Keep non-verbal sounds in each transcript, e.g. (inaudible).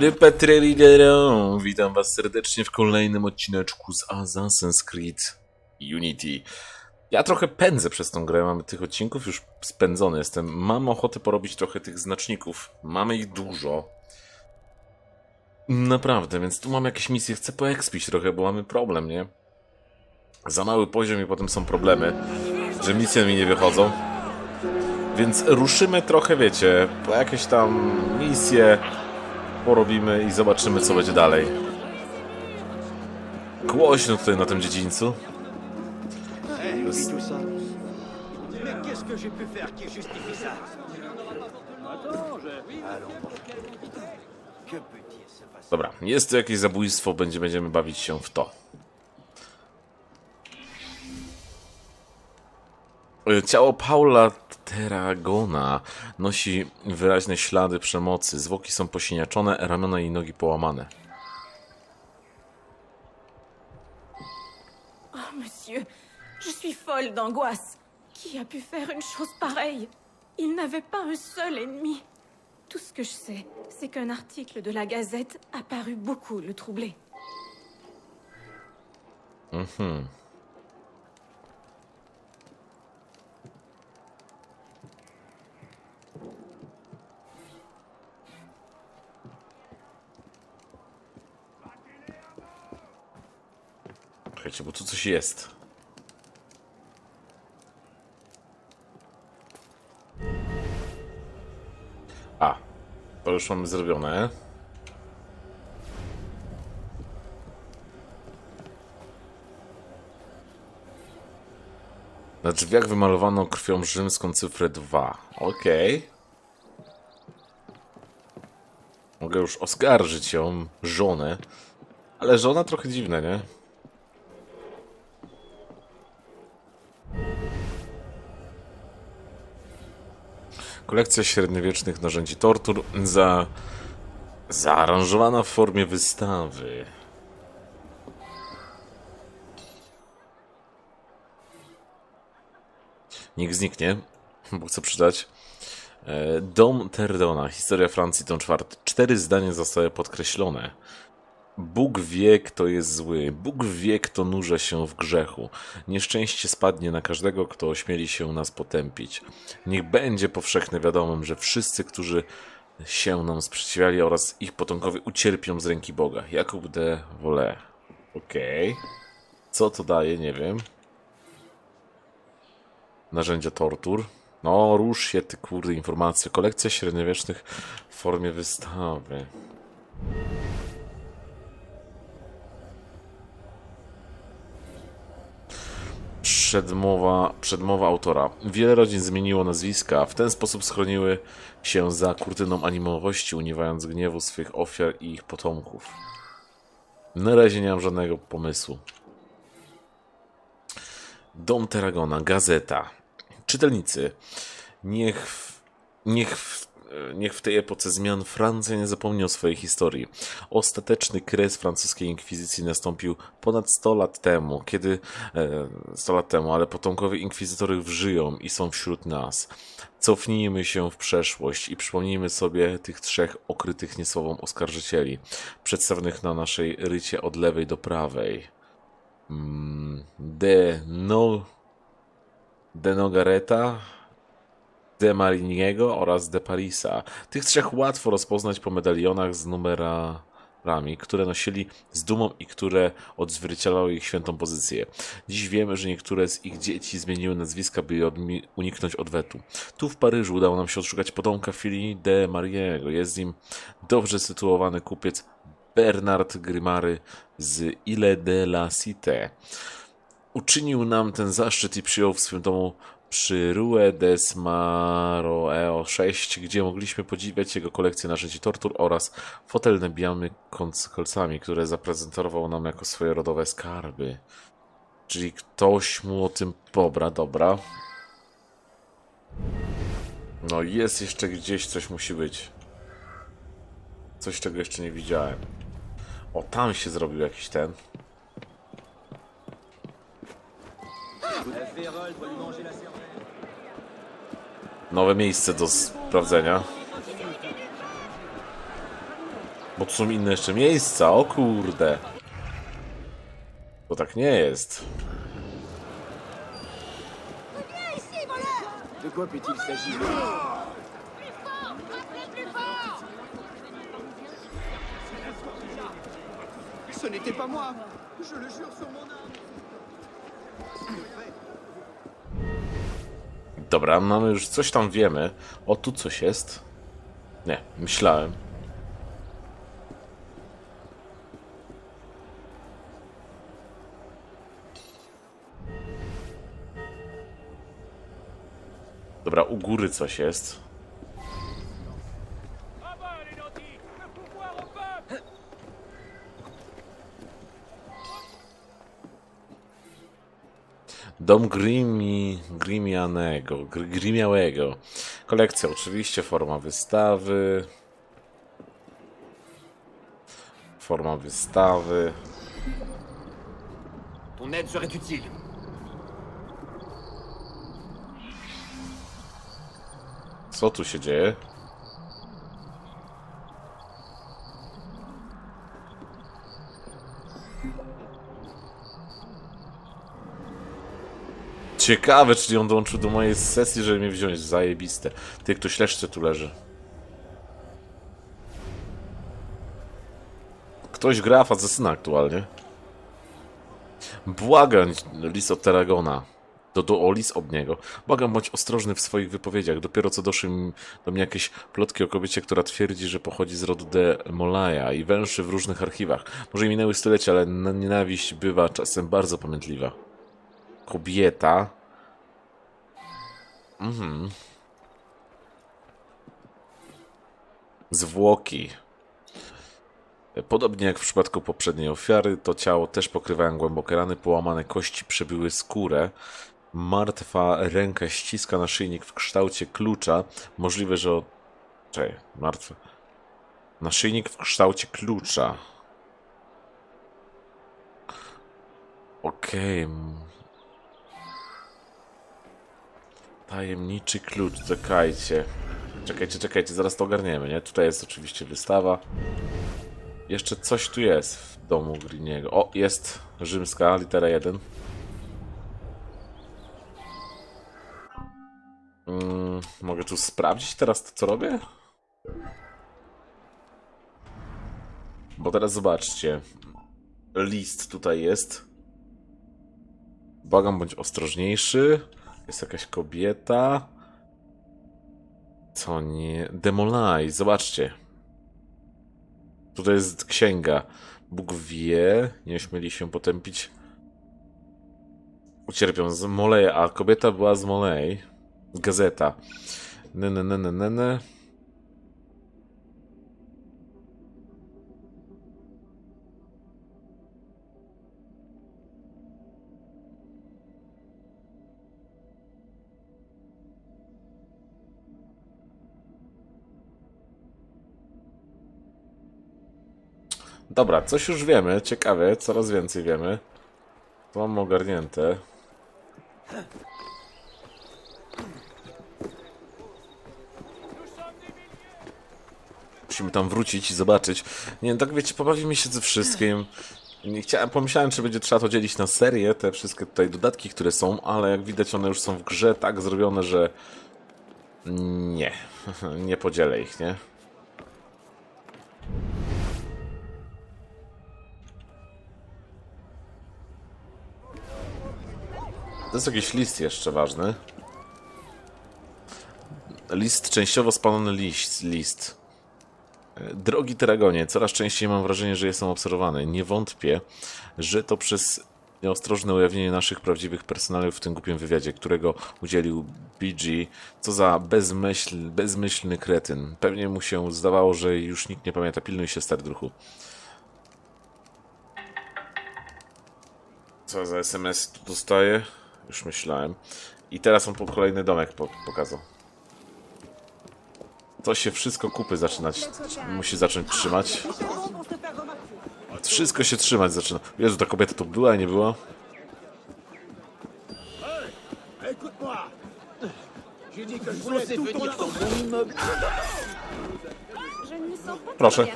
Le Patreridero, witam was serdecznie w kolejnym odcineczku z Assassin's Creed Unity. Ja trochę pędzę przez tą grę, mamy tych odcinków już spędzony jestem. Mam ochotę porobić trochę tych znaczników, mamy ich dużo. Naprawdę, więc tu mam jakieś misje, chcę poekspić trochę, bo mamy problem, nie? Za mały poziom i potem są problemy, że misje mi nie wychodzą. Więc ruszymy trochę, wiecie, po jakieś tam misje, porobimy i zobaczymy, co będzie dalej. Głośno tutaj na tym dziedzińcu. To Dobra, jest tu jakieś zabójstwo, będzie, będziemy bawić się w to. Ciało Paula Terragona nosi wyraźne ślady przemocy. Zwłoki są posiniaczone, ramiona i nogi połamane. Oh, monsieur, je suis folle d'angoisse. Qui a pu faire une chose pareille? Il n'avait pas un seul ennemi. Tout ce que je sais, c'est qu'un article de la Gazette a paru beaucoup le troubler. Czekajcie, bo tu coś jest. A, to już mamy zrobione. Na drzwiach wymalowano krwią rzymską cyfrę 2. Okej. Mogę już oskarżyć ją, żonę. Ale żona trochę dziwne, nie? Kolekcja średniowiecznych narzędzi tortur za... zaaranżowana w formie wystawy. Nikt zniknie, bo chcę przydać. E, Dom Terdona, historia Francji, tom czwarty. Cztery zdania zostały podkreślone. Bóg wie, kto jest zły. Bóg wie, kto nurze się w grzechu. Nieszczęście spadnie na każdego, kto ośmieli się nas potępić. Niech będzie powszechne wiadomym, że wszyscy, którzy się nam sprzeciwiali oraz ich potomkowie ucierpią z ręki Boga. Jakub de Vole. Okej. Co to daje, nie wiem. Narzędzia tortur. No, rusz się, ty kurde, informacje. Kolekcja średniowiecznych w formie wystawy. Przedmowa, przedmowa autora. Wiele rodzin zmieniło nazwiska, w ten sposób schroniły się za kurtyną animowości, uniewając gniewu swych ofiar i ich potomków. Na razie nie mam żadnego pomysłu. Dom Terragona, gazeta. Czytelnicy, niech, niech, w- niech w tej epoce zmian Francja nie zapomni o swojej historii. Ostateczny kres francuskiej inkwizycji nastąpił ponad 100 lat temu, kiedy e, 100 lat temu, ale potomkowie inkwizytorów żyją i są wśród nas. Cofnijmy się w przeszłość i przypomnijmy sobie tych trzech okrytych niesłową oskarżycieli, przedstawionych na naszej rycie od lewej do prawej. Mm, De no De Nogareta, De Mariniego oraz De Parisa. Tych trzech łatwo rozpoznać po medalionach z numerami, które nosili z dumą i które odzwierciedlały ich świętą pozycję. Dziś wiemy, że niektóre z ich dzieci zmieniły nazwiska, by uniknąć odwetu. Tu w Paryżu udało nam się odszukać potomka filii De Mariego. Jest nim dobrze sytuowany kupiec Bernard Grimary z Ile de la Cité. Uczynił nam ten zaszczyt i przyjął w swym domu przy Rue des Maroeo 6, gdzie mogliśmy podziwiać jego kolekcję narzędzi tortur oraz fotel nabijany kolc- kolcami, które zaprezentował nam jako swoje rodowe skarby. Czyli ktoś mu o tym pobra, dobra. No jest jeszcze gdzieś coś musi być. Coś, czego jeszcze nie widziałem. O, tam się zrobił jakiś ten. Nowe miejsce do sprawdzenia. Bo tu są inne jeszcze miejsca, o kurde. To tak nie jest. Ce n'était pas moi Je le jure sur mon âme Dobra, mamy już coś tam wiemy. O, tu coś jest. Nie, myślałem. Dobra, u góry coś jest. Dom Grimi, Grimianego, Gr- Grimiałego. Kolekcja oczywiście, forma wystawy. Forma wystawy. Ton aide serait utile. Co tu się dzieje? Ciekawe, czy on dołączył do mojej sesji, żeby mnie wziąć. Zajebiste. Ty, ktoś jeszcze tu leży. Ktoś gra w asesyna aktualnie. Błagam, lis od Terragona. Do, do o lis od niego. Błagam, bądź ostrożny w swoich wypowiedziach. Dopiero co doszły do mnie jakieś plotki o kobiecie, która twierdzi, że pochodzi z rodu de i węszy w różnych archiwach. Może i minęły stulecia, ale nienawiść bywa czasem bardzo pamiętliwa. Kobieta. Mhm. Zwłoki. Podobnie jak w przypadku poprzedniej ofiary, to ciało też pokrywają głębokie rany, połamane kości przebyły skórę. Martwa ręka ściska naszyjnik w kształcie klucza. Możliwe, że. O... Czekaj, martwy. Naszyjnik w kształcie klucza. Okej. m. Tajemniczy klucz, czekajcie. Czekajcie, czekajcie, zaraz to ogarniemy, nie? Tutaj jest oczywiście wystawa. Jeszcze coś tu jest w domu Greeniego. O, jest rzymska, litera 1. Mm, mogę tu sprawdzić teraz to, co robię? Bo teraz zobaczcie. List tutaj jest. Błagam, bądź ostrożniejszy. Jest jakaś kobieta. Co nie? Demolaj, zobaczcie. Tutaj jest księga. Bóg wie, nie śmieli się potępić. Ucierpią z Molej, a kobieta była z Molej. Gazeta. Ne, ne, ne, Dobra, coś już wiemy. Ciekawe, coraz więcej wiemy. To mam ogarnięte. Musimy tam wrócić i zobaczyć. Nie tak wiecie, pobawimy się ze wszystkim. Nie chciałem, pomyślałem, czy będzie trzeba to dzielić na serię, te wszystkie tutaj dodatki, które są, ale jak widać one już są w grze tak zrobione, że nie, (laughs) nie podzielę ich, nie? To jest jakiś list jeszcze ważny. List, częściowo spalony list. list. Drogi Teragonie, coraz częściej mam wrażenie, że jestem obserwowany. Nie wątpię, że to przez nieostrożne ujawnienie naszych prawdziwych personaliów w tym głupim wywiadzie, którego udzielił BG. Co za bezmyśl, bezmyślny kretyn. Pewnie mu się zdawało, że już nikt nie pamięta. Pilnuj się, stary druhu. Co za SMS tu dostaję? Już myślałem. I teraz on po kolejny domek po pokazał. To się wszystko kupy zaczynać. Musi zacząć trzymać. Wszystko się trzymać zaczyna. Jezu, ta kobieta tu była, nie była? Proszę.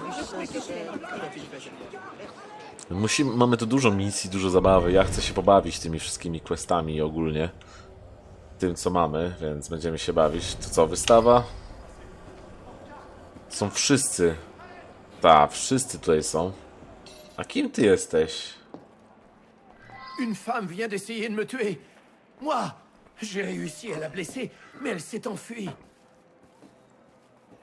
Musimy, mamy tu dużo misji, dużo zabawy. Ja chcę się pobawić tymi wszystkimi questami ogólnie. Tym, co mamy, więc będziemy się bawić. To co, wystawa? Są wszyscy. Tak, wszyscy tutaj są. A kim ty jesteś? Une femme vient d'essayer de me tuer. Moi, j'ai réussi à la blesser, mais elle s'est enfuie.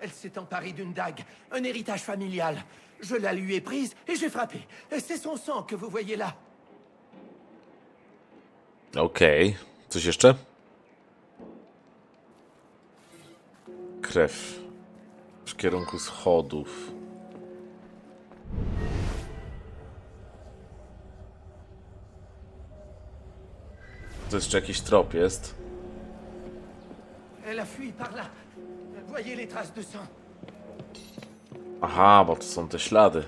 Elle s'est emparée d'une dague, un héritage familial. Je la lui ai prise et j'ai frappé. C'est son sang que vous voyez là. Okej. Coś jeszcze? Krew. W kierunku schodów. To jeszcze jakiś trop jest? Elle a fui par là. Aha, bo to są te ślady.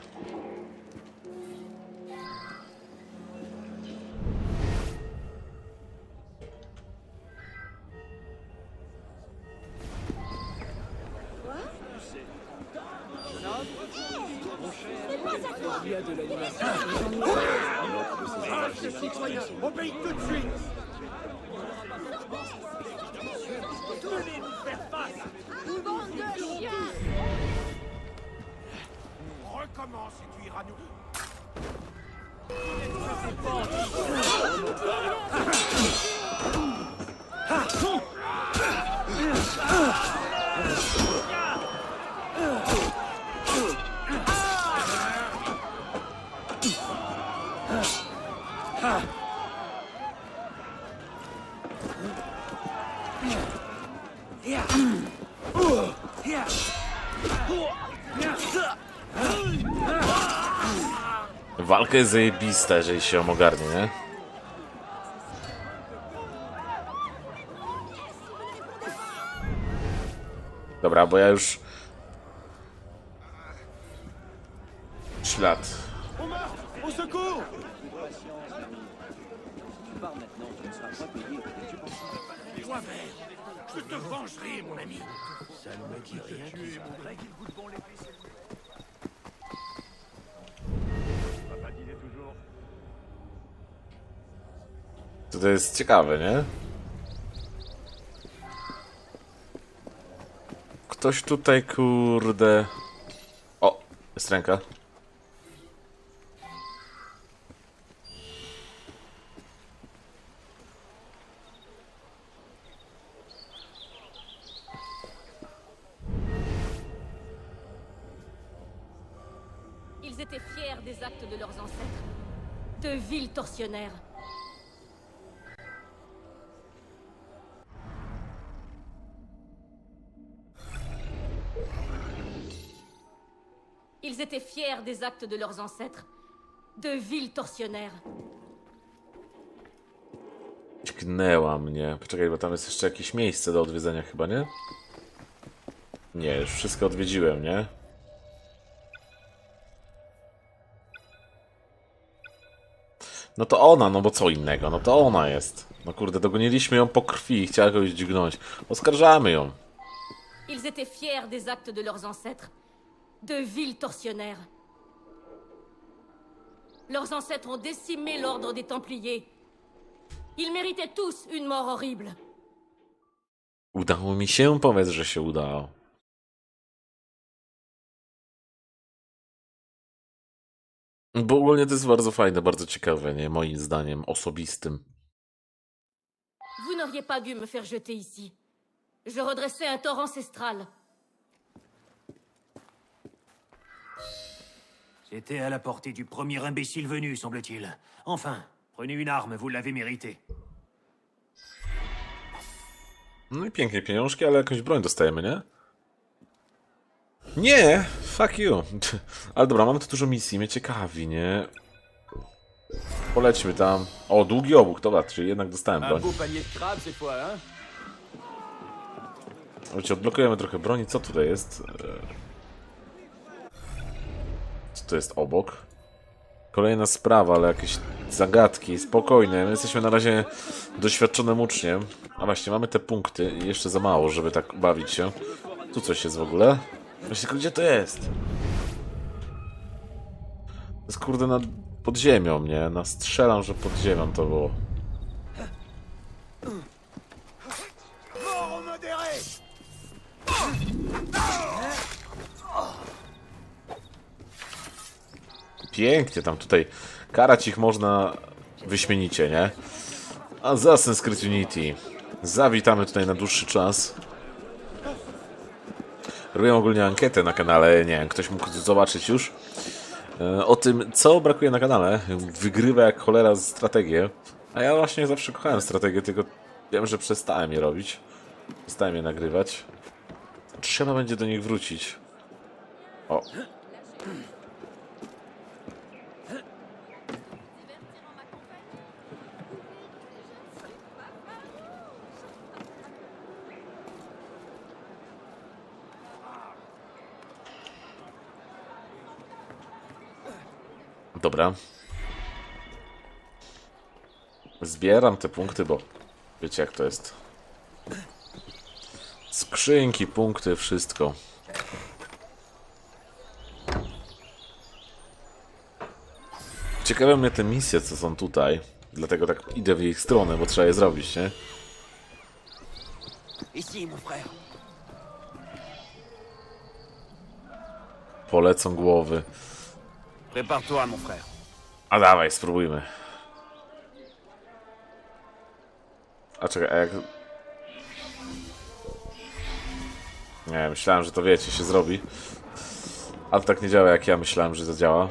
านอยู่ Walka jest zajebista, jeżeli się ją ogarnie, nie? Dobra, bo ja już... Ślad. Je te vengerai, mon ami. Ça ne me dit rien To, to jest ciekawe, nie? Ktoś tutaj, kurde... O, jest ręka. Ils étaient fiers des actes de leurs ancêtres. De vils tortionnaires. Tknęła mnie. Poczekaj, bo tam jest jeszcze jakieś miejsce do odwiedzenia chyba, nie? Nie, już wszystko odwiedziłem, nie? No to ona, no bo co innego? No to ona jest. No kurde, dogoniliśmy ją po krwi i chciała kogoś dźgnąć. Oskarżamy ją. Ils étaient fiers des actes de leurs ancêtres. De vils tortionnaires. Leurs ancêtres ont décimé l'ordre des Templiers. Ils méritaient tous une mort horrible. Udało mi się, powiedz, że się udało. Bo ogólnie to jest bardzo fajne, bardzo ciekawe, nie? Moim zdaniem, osobistym. Vous n'auriez pas dû me faire jeter ici. Je redressais un tort ancestral. C'était à la portée du premier imbécile venu, semble-t-il. Enfin, prenez une arme, vous l'avez mérité. No i pięknie pieniążki, ale jakąś broń dostajemy, nie? Nie! Fuck you! (laughs) Ale dobra, mamy tu dużo misji, mnie ciekawi, nie? Polećmy tam. O, długi obłóg, dobra, czyli jednak dostałem Un broń. Wiecie, odblokujemy trochę broni. Co tutaj jest? Eee, To jest obok? Kolejna sprawa, ale jakieś zagadki. Spokojne. My jesteśmy na razie doświadczonym uczniem. A właśnie, mamy te punkty jeszcze za mało, żeby tak bawić się. Tu coś jest w ogóle. Myślę, gdzie to jest? To jest kurde nad pod ziemią, nie? Nastrzelam, że pod ziemią to było. Pięknie tam tutaj karać ich można wyśmienicie, nie? Assassin's Creed Unity. Zawitamy tutaj na dłuższy czas. Robiłem ogólnie ankietę na kanale, nie wiem, ktoś mógł zobaczyć już. e, O tym, co brakuje na kanale. Wygrywa jak cholera strategię. A ja właśnie zawsze kochałem strategię, tylko wiem, że przestałem je robić. Przestałem je nagrywać. Trzeba będzie do nich wrócić. O. Dobra. Zbieram te punkty, bo wiecie jak to jest. Skrzynki, punkty, wszystko. Ciekawe mnie te misje, co są tutaj. Dlatego tak idę w ich stronę, bo trzeba je zrobić, nie? Polecą głowy. Prépare-toi, mon frère. A dawaj, spróbujmy. A czekaj, a jak... Nie, myślałem, że to wiecie, się zrobi. Ale tak nie działa, jak ja myślałem, że to działa.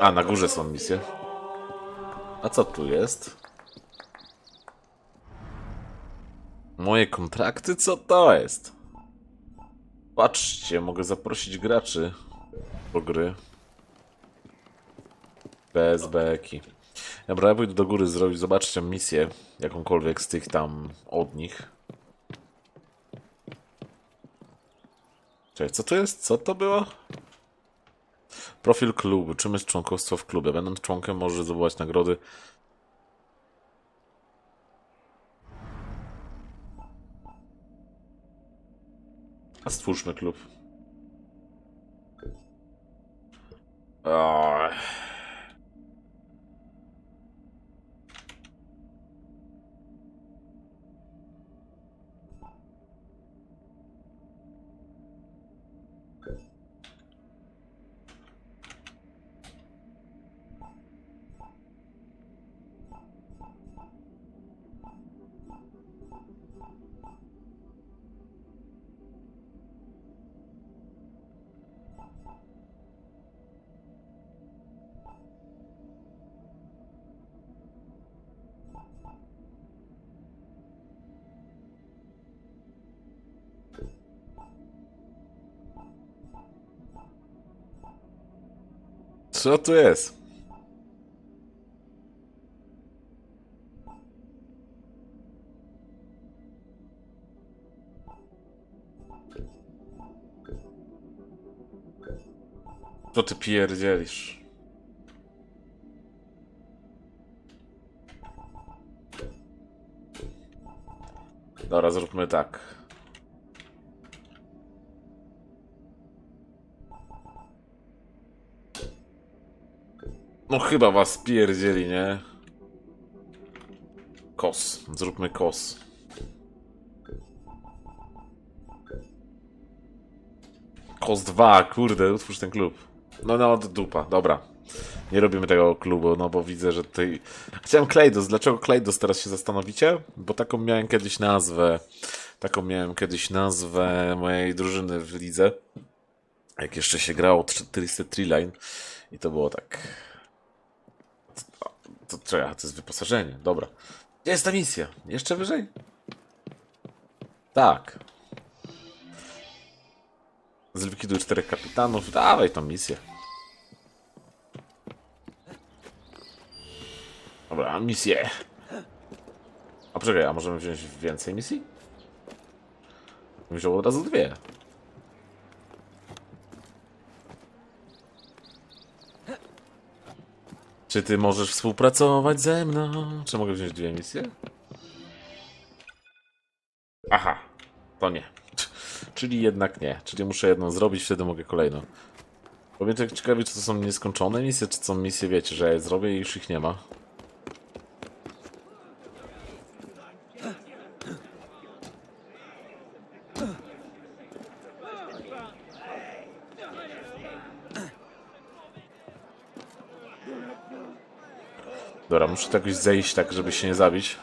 A, na górze są misje. A co tu jest? Moje kontrakty? Co to jest? Patrzcie, mogę zaprosić graczy do gry. Bez beki. Dobra, ja pójdę do góry zrobić, zobaczcie misję, jakąkolwiek z tych tam od nich. Czekaj, co to jest? Co to było? Profil klubu. Czym jest członkostwo w klubie? Będąc członkiem możesz zdobywać nagrody. A stwórzmy klub. Co tu jest? Co ty pierdzielisz? Dobra, zróbmy tak. No chyba was pierdzieli, nie? Kos. Zróbmy kos. Kos 2, kurde, utwórz ten klub. No, no, dupa, dobra. Nie robimy tego klubu, no bo widzę, że tutaj... Chciałem Kleidos. Dlaczego Kleidos teraz się zastanowicie? Bo taką miałem kiedyś nazwę. Taką miałem kiedyś nazwę mojej drużyny w lidze. Jak jeszcze się grało 400 Treeline. I to było tak... To, to, to jest wyposażenie, dobra. Gdzie jest ta misja? Jeszcze wyżej? Tak. Zlikwiduj czterech kapitanów. Dawaj tą misję. Dobra, misję. A poczekaj, a możemy wziąć więcej misji? Wziął od razu dwie. Czy ty możesz współpracować ze mną? Czy mogę wziąć dwie misje? To nie. (laughs) Czyli jednak nie. Czyli muszę jedną zrobić, wtedy mogę kolejną. Mnie tak ciekawi, czy to są nieskończone misje, czy to są misje, wiecie, że ja je zrobię i już ich nie ma. Dobra, muszę to jakoś zejść tak, żeby się nie zabić.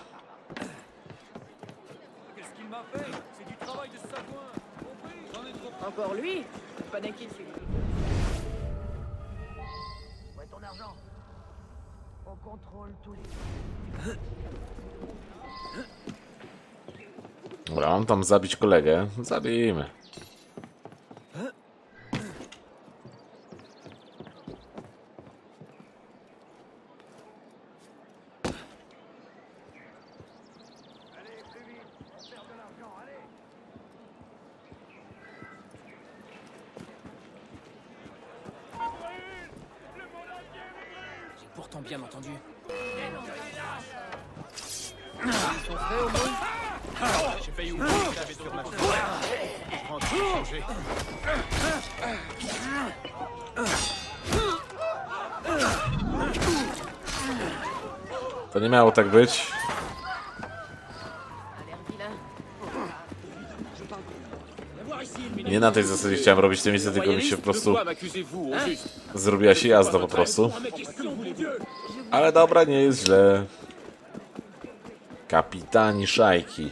Dobra, mam tam zabić kolegę. Zabijmy. To nie miało tak być. Nie na tej zasadzie chciałem robić te misje, tylko mi się po prostu zrobiła się jazda po prostu. Ale dobra, nie jest źle. Kapitani szajki.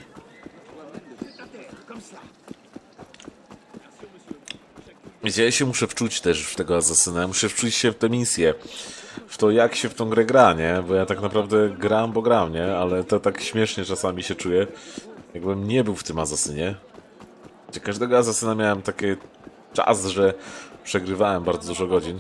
Wiecie, ja się muszę wczuć też w tego asasyna, muszę wczuć się w tę misję. W to, jak się w tą grę gra, nie? Bo ja tak naprawdę gram, bo gram, nie? Ale to tak śmiesznie czasami się czuję, jakbym nie był w tym asasynie. Gdzie każdego asasyna miałem taki czas, że przegrywałem bardzo dużo godzin.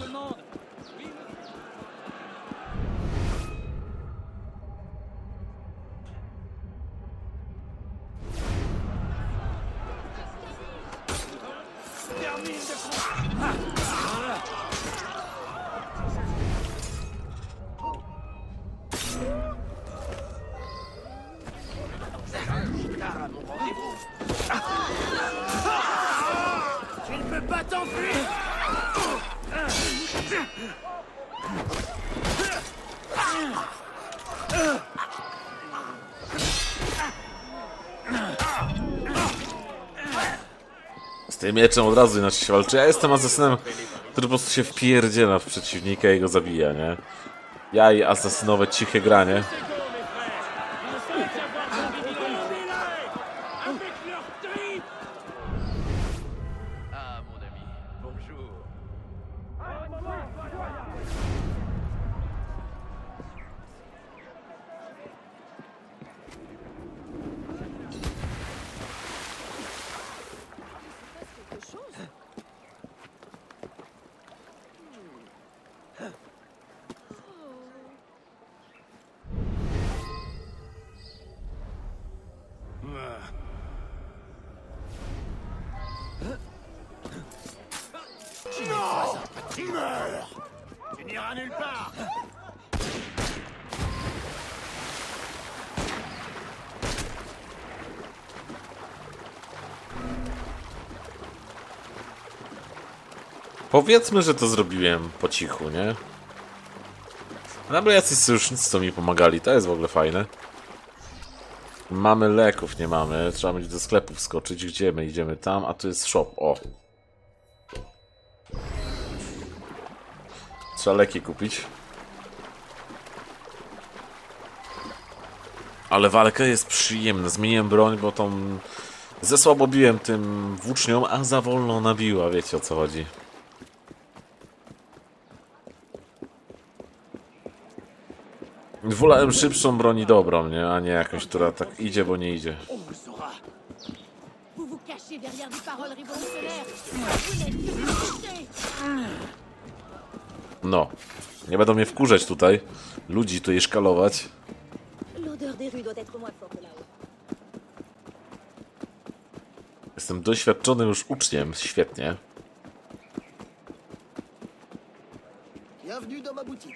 Mieczem od razu inaczej się walczy. Ja jestem asasynem, który po prostu się wpierdziela w przeciwnika i go zabija, nie? Ja i asasynowe ciche granie. Tu n'iras nulle part Powiedzmy, że to zrobiłem po cichu, nie? Nagle jacyś sojusznicy to mi pomagali, to jest w ogóle fajne. Mamy leków, nie mamy. Trzeba będzie do sklepu wskoczyć. Gdzie my idziemy? Tam, a tu jest shop. O. Trzeba leki kupić. Ale walka jest przyjemna. Zmieniłem broń, bo tą... Ze słabo biłem tym włócznią, a za wolno nabiła. Wiecie o co chodzi. Wolałem szybszą broń i dobrą, nie? A nie jakąś, która tak idzie, bo nie idzie. Vous vous cachez derrière des paroles révolutionnaires. Vous n'êtes que. No. Nie będą mnie wkurzać tutaj. Ludzi szkalować. Moins forte là-haut. Jestem doświadczonym już uczniem. Świetnie. Bienvenue dans ma boutique.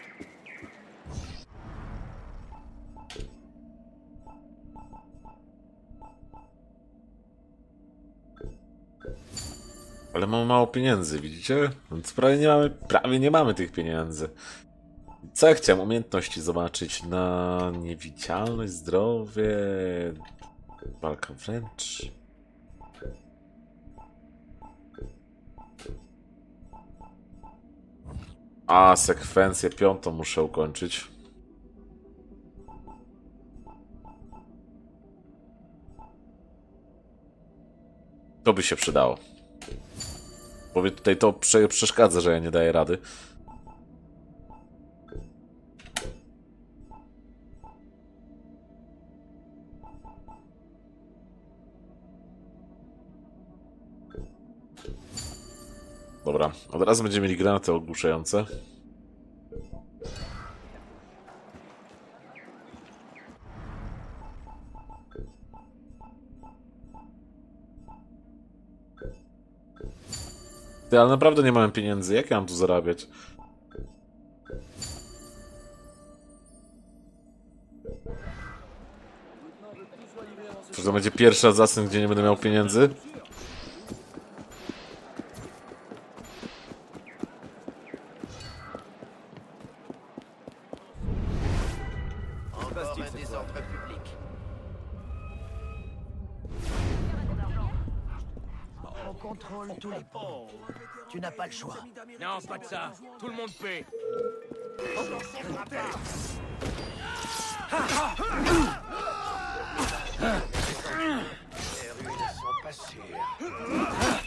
Mamy mało pieniędzy, widzicie? Więc prawie nie mamy, prawie nie mamy tych pieniędzy. Co ja chciałem? Umiejętności zobaczyć na niewidzialność, zdrowie, walka wręcz. A, sekwencję piątą muszę ukończyć. To by się przydało. Bo tutaj to prze przeszkadza, że ja nie daję rady. Dobra, od razu będziemy mieli granaty ogłuszające. Ale naprawdę nie mamy pieniędzy. Jak ja mam tu zarabiać? To będzie pierwszy asasyn, gdzie nie będę miał pieniędzy? Contrôle tous les ponts. Tu n'as pas le choix. Non, pas de ça. Tout le monde paie. Les rues ne sont pas sûres. Bez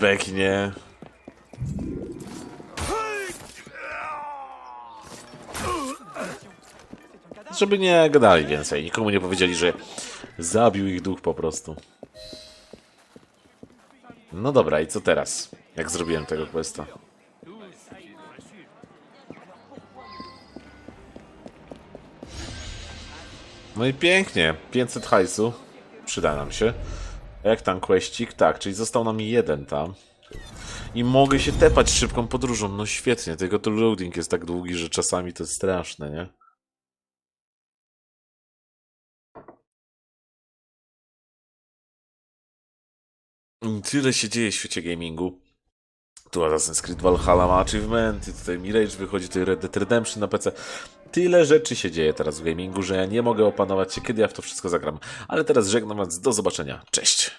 beki, nie. Żeby nie gadali więcej. Nikomu nie powiedzieli, że zabił ich duch po prostu. No dobra, i co teraz? Jak zrobiłem tego questa? No i pięknie. 500 hajsu. Przyda nam się. Jak tam questik? Tak, czyli został nam jeden tam. I mogę się tepać szybką podróżą. No świetnie, tylko to loading jest tak długi, że czasami to jest straszne, nie? Tyle się dzieje w świecie gamingu. Tu Assassin's Creed Valhalla ma achievementy, tutaj Mirage wychodzi, tutaj Red Dead Redemption na PC. Tyle rzeczy się dzieje teraz w gamingu, że ja nie mogę opanować się, kiedy ja w to wszystko zagram. Ale teraz żegnam was, do zobaczenia. Cześć!